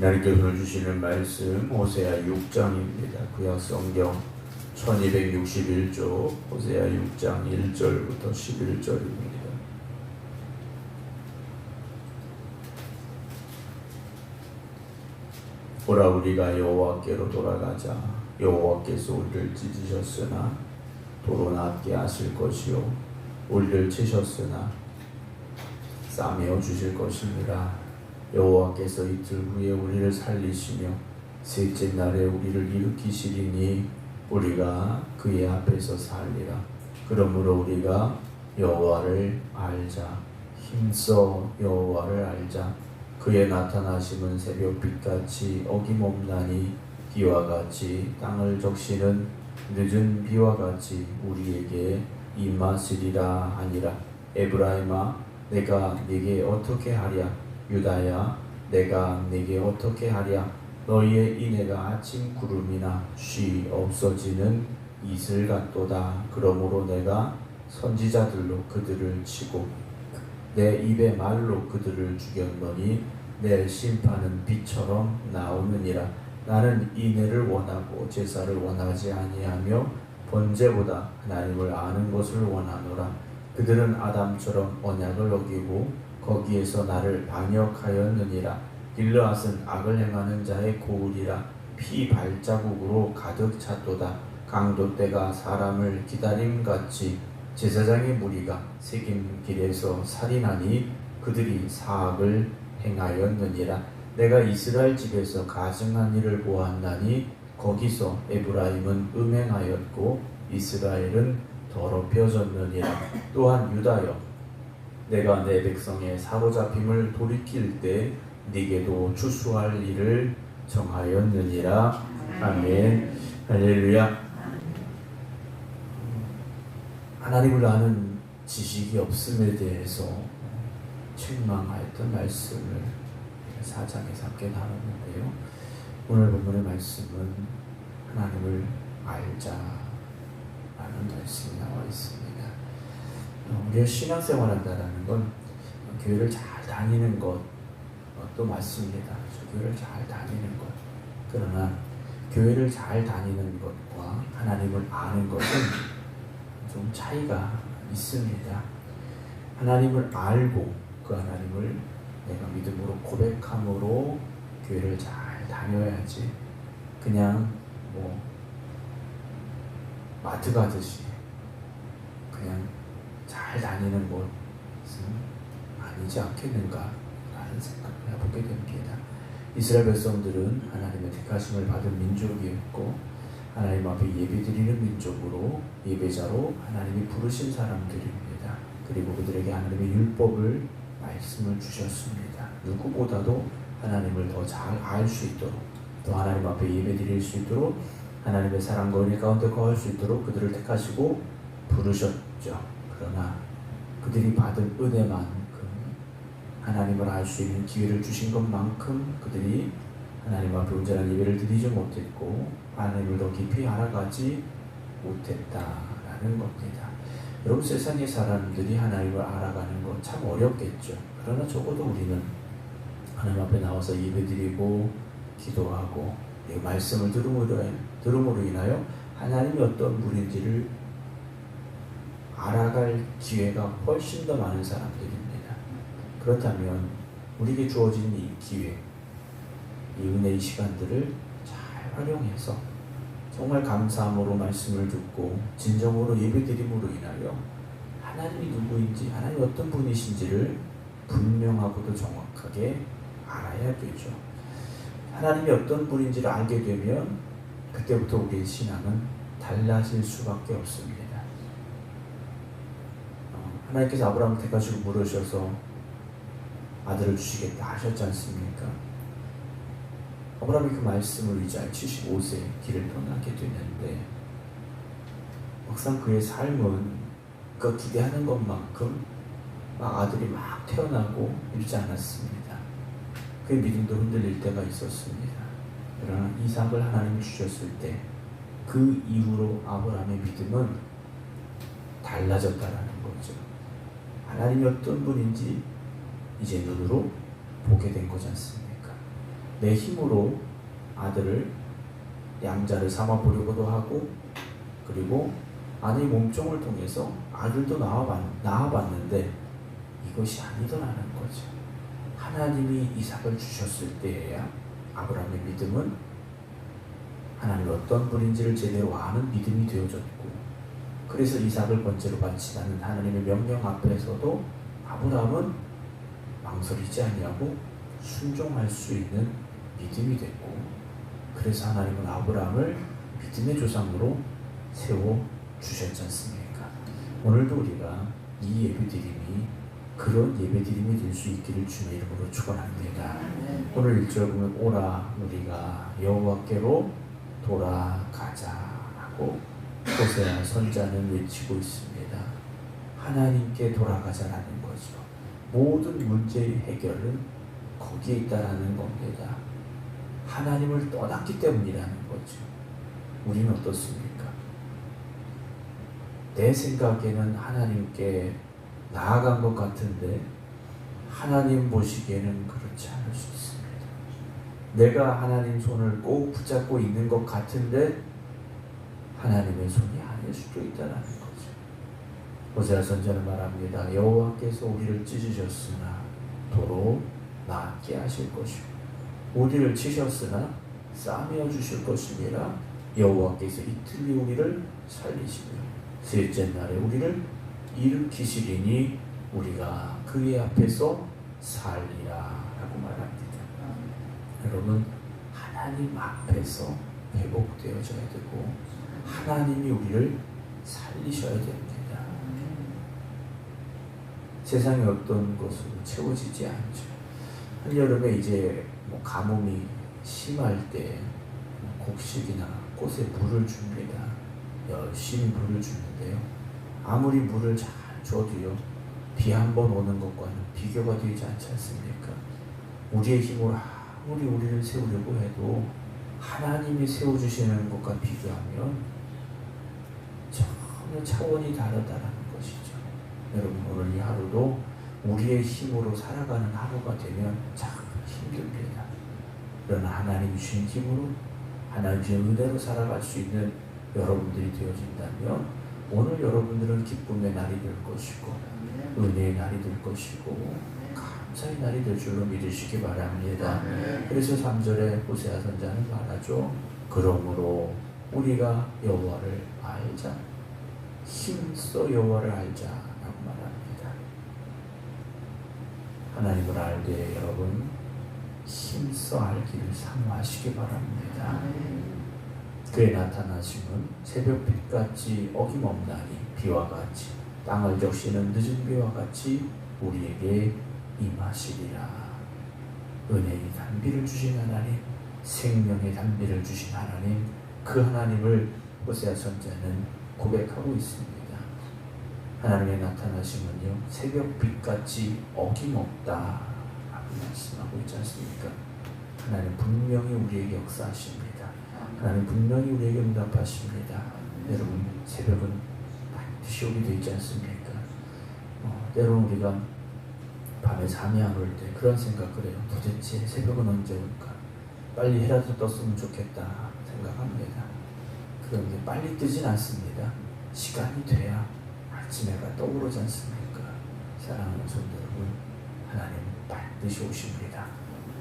하나님께서 주시는 말씀 호세아 6장입니다. 구약 성경 1261조 호세아 6장 1절부터 11절입니다. 보라 우리가 여호와께로 돌아가자 여호와께서 우리를 찢으셨으나 도로 낫게 하실 것이요 우리를 치셨으나 싸매어 주실 것입니다. 여호와께서 이틀 후에 우리를 살리시며 셋째 날에 우리를 일으키시리니 우리가 그의 앞에서 살리라. 그러므로 우리가 여호와를 알자. 힘써 여호와를 알자. 그의 나타나심은 새벽빛같이 어김없나니 비와 같이 땅을 적시는 늦은 비와 같이 우리에게 임하시리라 하니라. 에브라임아 내가 네게 어떻게 하랴 유다야 내가 네게 어떻게 하랴? 너희의 인애가 아침 구름이나 쉬 없어지는 이슬 같도다. 그러므로 내가 선지자들로 그들을 치고 내 입의 말로 그들을 죽였노니 내 심판은 빛처럼 나오느니라. 나는 인애를 원하고 제사를 원하지 아니하며 번제보다 하나님을 아는 것을 원하노라. 그들은 아담처럼 언약을 어기고 거기에서 나를 반역하였느니라. 길르앗은 악을 행하는 자의 고울이라. 피 발자국으로 가득 찼도다. 강도 때가 사람을 기다림같이 제사장의 무리가 새긴 길에서 살인하니 그들이 사악을 행하였느니라. 내가 이스라엘 집에서 가증한 일을 보았나니 거기서 에브라임은 음행하였고 이스라엘은 더럽혀졌느니라. 또한 유다여 내가 내 백성의 사로잡힘을 돌이킬 때 네게도 추수할 일을 정하였느니라. 아멘. 할렐루야. 하나님을 아는 지식이 없음에 대해서 책망하였던 말씀을 사장에서 함께 나눴는데요. 오늘 본문의 말씀은 하나님을 알자 라는 말씀이 나와 있습니다. 어, 우리가 신앙생활한다는 건 교회를 잘 다니는 것도 맞습니다. 저 교회를 잘 다니는 것. 그러나 교회를 잘 다니는 것과 하나님을 아는 것은 좀 차이가 있습니다. 하나님을 알고 그 하나님을 내가 믿음으로 고백함으로 교회를 잘 다녀야지. 그냥 뭐 마트 가듯이 그냥 잘 다니는 곳은 아니지 않겠는가 라는 생각을 해보게 됩니다. 이스라엘 백성들은 하나님의 택하심을 받은 민족이었고 하나님 앞에 예배드리는 민족으로 예배자로 하나님이 부르신 사람들입니다. 그리고 그들에게 하나님의 율법을 말씀을 주셨습니다. 누구보다도 하나님을 더 잘 알 수 있도록 또 하나님 앞에 예배드릴 수 있도록 하나님의 사랑과 은혜 가운데 거할 수 있도록 그들을 택하시고 부르셨죠. 그러나 그들이 받은 은혜만큼 하나님을 알 수 있는 기회를 주신 것만큼 그들이 하나님 앞에 온전한 예배를 드리지 못했고 하나님을 더 깊이 알아가지 못했다라는 겁니다. 여러분 세상의 사람들이 하나님을 알아가는 건 참 어렵겠죠. 그러나 적어도 우리는 하나님 앞에 나와서 예배드리고 기도하고 이 말씀을 들음으로 인하여 하나님이 어떤 분인지를 알아갈 기회가 훨씬 더 많은 사람들입니다. 그렇다면 우리에게 주어진 이 기회, 이 은혜 의 시간들을 잘 활용해서 정말 감사함으로 말씀을 듣고 진정으로 예배드림으로 인하여 하나님이 누구인지 하나님 어떤 분이신지를 분명하고도 정확하게 알아야 되죠. 하나님이 어떤 분인지를 알게 되면 그때부터 우리의 신앙은 달라질 수밖에 없습니다. 하나님께서 아브라함을 택하시고 물으셔서 아들을 주시겠다 하셨지 않습니까? 아브라함이 그 말씀을 의지하여 75세 길을 떠나게 되는데 막상 그의 삶은 그 기대하는 것만큼 막 아들이 막 태어나고 일지 않았습니다. 그의 믿음도 흔들릴 때가 있었습니다. 그러나 이삭을 하나님이 주셨을 때 그 이후로 아브라함의 믿음은 달라졌다라는. 하나님이 어떤 분인지 이제 눈으로 보게 된 거지 않습니까? 내 힘으로 아들을 양자를 삼아 보려고도 하고 그리고 아내 몸종을 통해서 아들도 낳아봤, 낳아봤는데 이것이 아니더라는 거죠. 하나님이 이삭을 주셨을 때에야 아브라함의 믿음은 하나님이 어떤 분인지를 제대로 아는 믿음이 되어졌고 그래서 이삭을 번제로 바치라는 하나님의 명령 앞에서도 아브라함은 망설이지 아니하고 순종할 수 있는 믿음이 됐고 그래서 하나님은 아브라함을 믿음의 조상으로 세워 주셨지 않습니까? 오늘도 우리가 이 예배드림이 그런 예배드림이 될 수 있기를 주의 이름으로 축원합니다. 오늘 1절 보면 오라 우리가 여호와께로 돌아가자 라고 호세아 선자는 외치고 있습니다. 하나님께 돌아가자라는 거죠. 모든 문제의 해결은 거기에 있다라는 겁니다. 하나님을 떠났기 때문이라는 거죠. 우리는 어떻습니까? 내 생각에는 하나님께 나아간 것 같은데 하나님 보시기에는 그렇지 않을 수 있습니다. 내가 하나님 손을 꼭 붙잡고 있는 것 같은데 하나님의 손이 아닐 수도 있다는 거죠. 호세아 선자는 말합니다. 여호와께서 우리를 찢으셨으나 도로 낫게 하실 것이고 우리를 치셨으나 싸매어 주실 것이니라 여호와께서 이틀 후 우리를 살리시며 셋째 날에 우리를 일으키시리니 우리가 그의 앞에서 살리라라고 말합니다. 여러분 하나님 앞에서 회복되어져야 되고 하나님이 우리를 살리셔야 됩니다. 세상의 어떤 것으로 채워지지 않죠. 한여름에 이제 뭐 가뭄이 심할 때 곡식이나 꽃에 물을 줍니다. 열심히 물을 주는데요. 아무리 물을 잘 줘도요. 비 한 번 오는 것과는 비교가 되지 않지 않습니까? 우리의 힘으로 아무리 우리를 세우려고 해도 하나님이 세워주시는 것과 비교하면 차원이 다르다라는 것이죠. 여러분 오늘 이 하루도 우리의 힘으로 살아가는 하루가 되면 참 힘듭니다. 그러나 하나님 주신 힘으로 하나님 주신 은혜로 살아갈 수 있는 여러분들이 되어진다면 오늘 여러분들은 기쁨의 날이 될 것이고 은혜의 날이 될 것이고 감사의 날이 될 줄로 믿으시기 바랍니다. 그래서 3절에 호세아 선자는 말하죠. 그러므로 우리가 여호와를 알자. 여호와를 알자라고 말합니다. 하나님을 알되 여러분 힘써 알기를 사모하시기 바랍니다. 그의 나타나심은 새벽빛같이 어김없나니 비와 같이 땅을 적시는 늦은 비와 같이 우리에게 임하시리라. 은혜의 단비를 주신 하나님, 생명의 단비를 주신 하나님, 그 하나님을 호세아 선자는 고백하고 있습니다. 하나님의 나타나심은요 새벽빛같이 어김없다 말씀하고 있지 않습니까? 하나님 분명히 우리에게 역사하십니다. 하나님 분명히 우리에게 응답하십니다. 여러분 새벽은 반드시 오게 되지 않습니까? 어, 때로는 우리가 밤에 잠이 안 올 때 그런 생각을 해요. 도대체 새벽은 언제 올까? 빨리 해라도 떴으면 좋겠다 생각합니다. 그런데 빨리 뜨진 않습니다. 시간이 돼야 아침 해가 떠오르지 않습니까? 사랑하는 성도 여러분, 하나님 반드시 오십니다.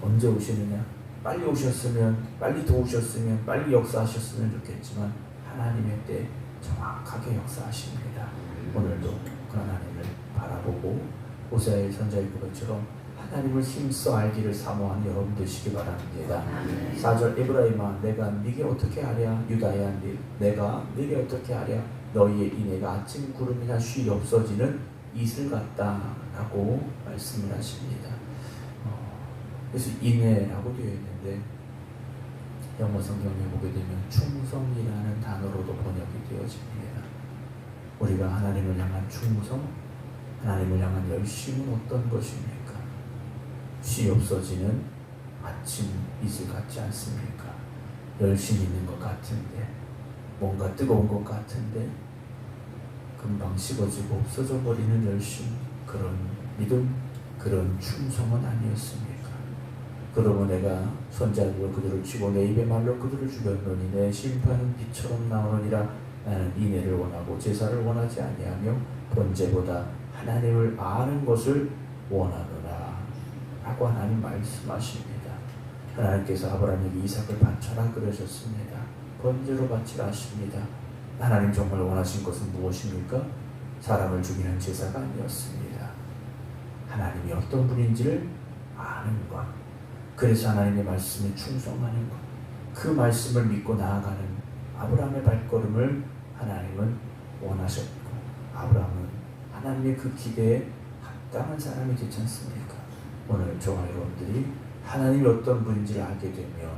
언제 오시느냐? 빨리 오셨으면, 빨리 도우셨으면, 빨리 역사하셨으면 좋겠지만 하나님의 때 정확하게 역사하십니다. 오늘도 그 하나님을 바라보고 오세아의 선자의 그것처럼 하나님을 힘써 알기를 사모하는 여러분 되시기 바랍니다. 4절 에브라임아 내가 네게 어떻게 하랴 유다야 네- 내가 네게 어떻게 하랴 너희의 이내가 아침 구름이나 쉬 없어지는 이슬 같다라고 말씀을 하십니다. 어, 그래서 인해라고 되어 있는데 영어 성경에 보게 되면 충성이라는 단어로도 번역이 되어집니다. 우리가 하나님을 향한 충성, 하나님을 향한 열심은 어떤 것입니까? 쉬 없어지는 아침 이슬 같지 않습니까? 열심히 있는 것 같은데 뭔가 뜨거운 것 같은데 금방 식어지고 없어져 버리는 열심 그런 믿음 그런 충성은 아니었습니까? 그러므로 내가 손자들로 그들을 치고 내 입의 말로 그들을 죽였노니 내 심판은 빛처럼 나오느니라 나는 인애를 원하고 제사를 원하지 아니하며 번제보다 하나님을 아는 것을 원하노 라 라고 하나님 말씀하십니다 하나님께서 아브라함에게 이삭을 바쳐라 그러셨습니다 번제로 바치라 하십니다 하나님 정말 원하신 것은 무엇입니까? 사람을 죽이는 제사가 아니었습니다 하나님이 어떤 분인지를 아는 것 그래서 하나님의 말씀에 충성하는 것. 그 말씀을 믿고 나아가는 아브라함의 발걸음을 하나님은 원하셨고 아브라함은 하나님의 그 기대에 합당한 사람이 되지 않습니까? 오늘 저와 여러분들이 하나님이 어떤 분인지를 알게 되면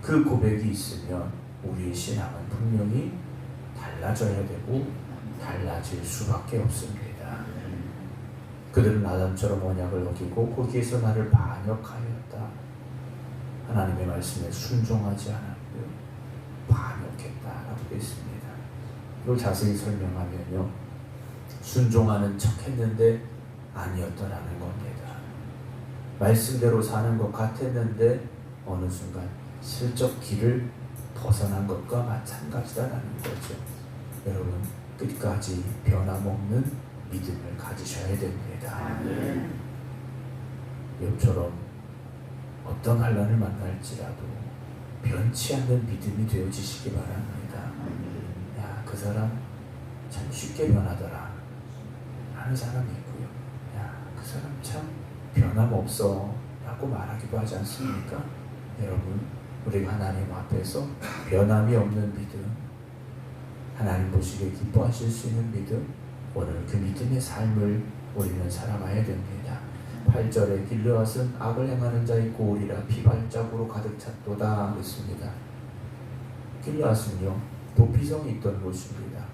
그 고백이 있으면 우리의 신앙은 분명히 달라져야 되고 달라질 수밖에 없습니다. 그들은 아담처럼 언약을 어기고 거기에서 나를 반역하였다. 하나님의 말씀에 순종하지 않았고요. 반역했다라고 되어 있습니다. 이걸 자세히 설명하면요. 순종하는 척 했는데 아니었더라는 겁니다. 말씀대로 사는 것 같았는데 어느 순간 슬쩍 길을 벗어난 것과 마찬가지다라는 거죠. 여러분 끝까지 변함없는 믿음을 가지셔야 됩니다. 욥처럼 어떤 환란을 만날지라도 변치 않는 믿음이 되어지시기 바랍니다. 야, 그 사람 참 쉽게 변하더라. 하는 사람이 있고요. 야, 그 사람 참 변함없어. 라고 말하기도 하지 않습니까? 여러분, 우리 하나님 앞에서 변함이 없는 믿음, 하나님 보시기에 기뻐하실 수 있는 믿음, 오늘 그 믿음의 삶을 우리는 살아가야 됩니다. 8절에 길르앗은 악을 행하는 자의 고울이라 피발자국으로 가득 찼도다 그랬습니다. 길르앗은요 도피성이 있던 곳입니다.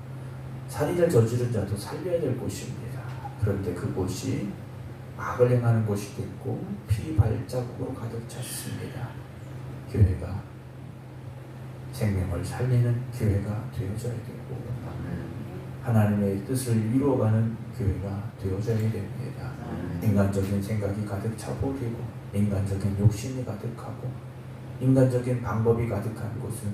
살인을 저지른 자도 살려야 될 곳입니다. 그런데 그곳이 악을 행하는 곳이 됐고 피발자국으로 가득 찼습니다. 교회가 생명을 살리는 교회가 되어져야 되고 하나님의 뜻을 이루어가는 교회가 되어져야 됩니다. 인간적인 생각이 가득 차버리고 인간적인 욕심이 가득하고 인간적인 방법이 가득한 곳은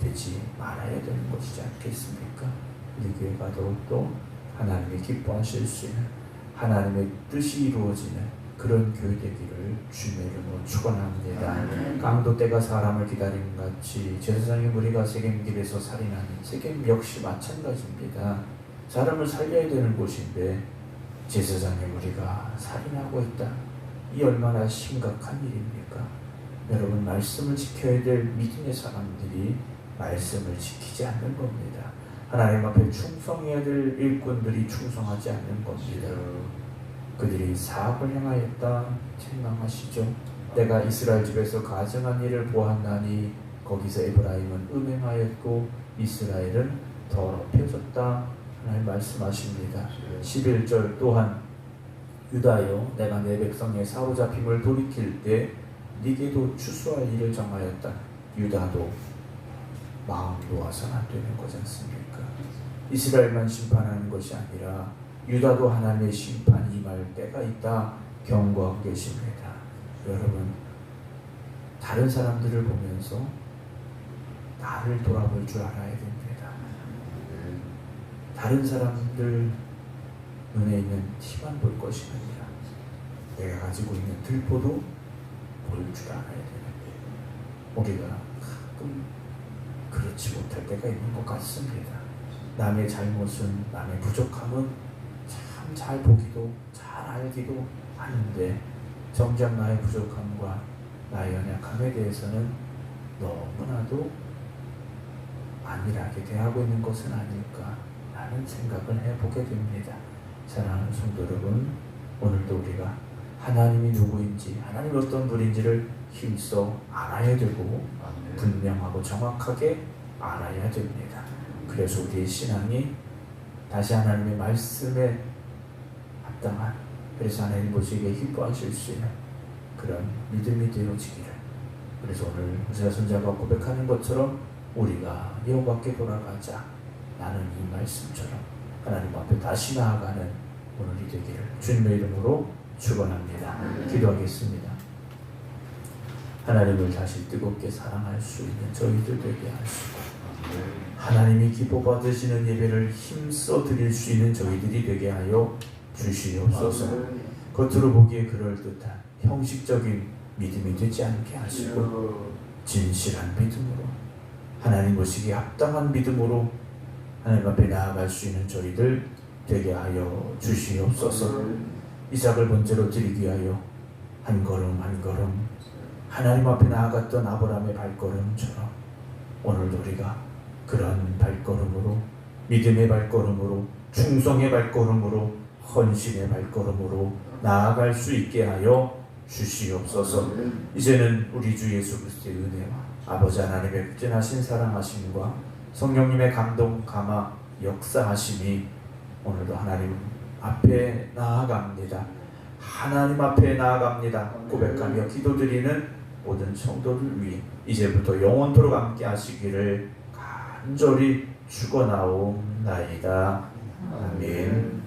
되지 말아야 되는 것이지 않겠습니까? 우리 교회가 더욱더 하나님이 기뻐하실 수 있는 하나님의 뜻이 이루어지는 그런 교회 되기를 주님의 이름으로 축원합니다. 강도 때가 사람을 기다리는 같이 제사장의 무리가 세겜 길에서 살인하는 세겜 역시 마찬가지입니다. 사람을 살려야 되는 곳인데 제사장의 무리가 살인하고 있다. 이 얼마나 심각한 일입니까? 여러분 말씀을 지켜야 될 믿음의 사람들이 말씀을 지키지 않는 겁니다. 하나님 앞에 충성해야 될 일꾼들이 충성하지 않는 겁니다. 그들이 사악을 행하였다 책망하시죠. 내가 이스라엘 집에서 가증한 일을 보았나니 거기서 에브라임은 음행하였고 이스라엘은 더럽혀졌다 하나님 말씀하십니다. 11절 또한 유다여 내가 내 백성의 사로잡힘을 돌이킬 때 네게도 추수할 일을 정하였다. 유다도 마음 놓아서는 안 되는 거지 않습니까? 이스라엘만 심판하는 것이 아니라 유다도 하나님의 심판이 임할 때가 있다 경고하고 계십니다. 여러분 다른 사람들을 보면서 나를 돌아볼 줄 알아야 됩니다. 다른 사람들 눈에 있는 티만 볼 것이 아니라 내가 가지고 있는 들보도 볼 줄 알아야 되는데 우리가 가끔 그렇지 못할 때가 있는 것 같습니다. 남의 잘못은 남의 부족함은 참 잘 보기도 잘 알기도 하는데 정작 나의 부족함과 나의 연약함에 대해서는 너무나도 안일하게 대하고 있는 것은 아닐까 라는 생각을 해보게 됩니다. 사랑하는 성도 여러분, 오늘도 우리가 하나님이 누구인지, 하나님 어떤 분인지를 힘써 알아야 되고, 분명하고 정확하게 알아야 됩니다. 그래서 우리의 신앙이 다시 하나님의 말씀에 합당한, 그래서 하나님 보시기에 기뻐하실 수 있는 그런 믿음이 되어지기를. 그래서 오늘 우리가 손자가 고백하는 것처럼 우리가 여호와께 돌아가자. 나는 이 말씀처럼 하나님 앞에 다시 나아가는 오늘이 되기를 주님의 이름으로 축원합니다. 기도하겠습니다. 하나님을 다시 뜨겁게 사랑할 수 있는 저희들 되게 하시고 하나님이 기뻐 받으시는 예배를 힘써 드릴 수 있는 저희들이 되게 하여 주시옵소서. 겉으로 보기에 그럴 듯한 형식적인 믿음이 되지 않게 하시고 진실한 믿음으로 하나님 보시기에 합당한 믿음으로 하나님 앞에 나아갈 수 있는 저희들 되게 하여 주시옵소서. 이삭을 번제로 드리기 위하여 한 걸음 한 걸음 하나님 앞에 나아갔던 아브라함의 발걸음처럼 오늘도 우리가 그런 발걸음으로 믿음의 발걸음으로 충성의 발걸음으로 헌신의 발걸음으로 나아갈 수 있게 하여 주시옵소서. 이제는 우리 주 예수 그리스도의 은혜와 아버지 하나님의 극진하신 사랑하심과 성령님의 감동 감화 역사하심이 오늘도 하나님 앞에 나아갑니다. 하나님 앞에 나아갑니다. 고백하며 기도드리는 모든 성도들 위해 이제부터 영원토록 함께 하시기를 간절히 축원하옵나이다. 아멘.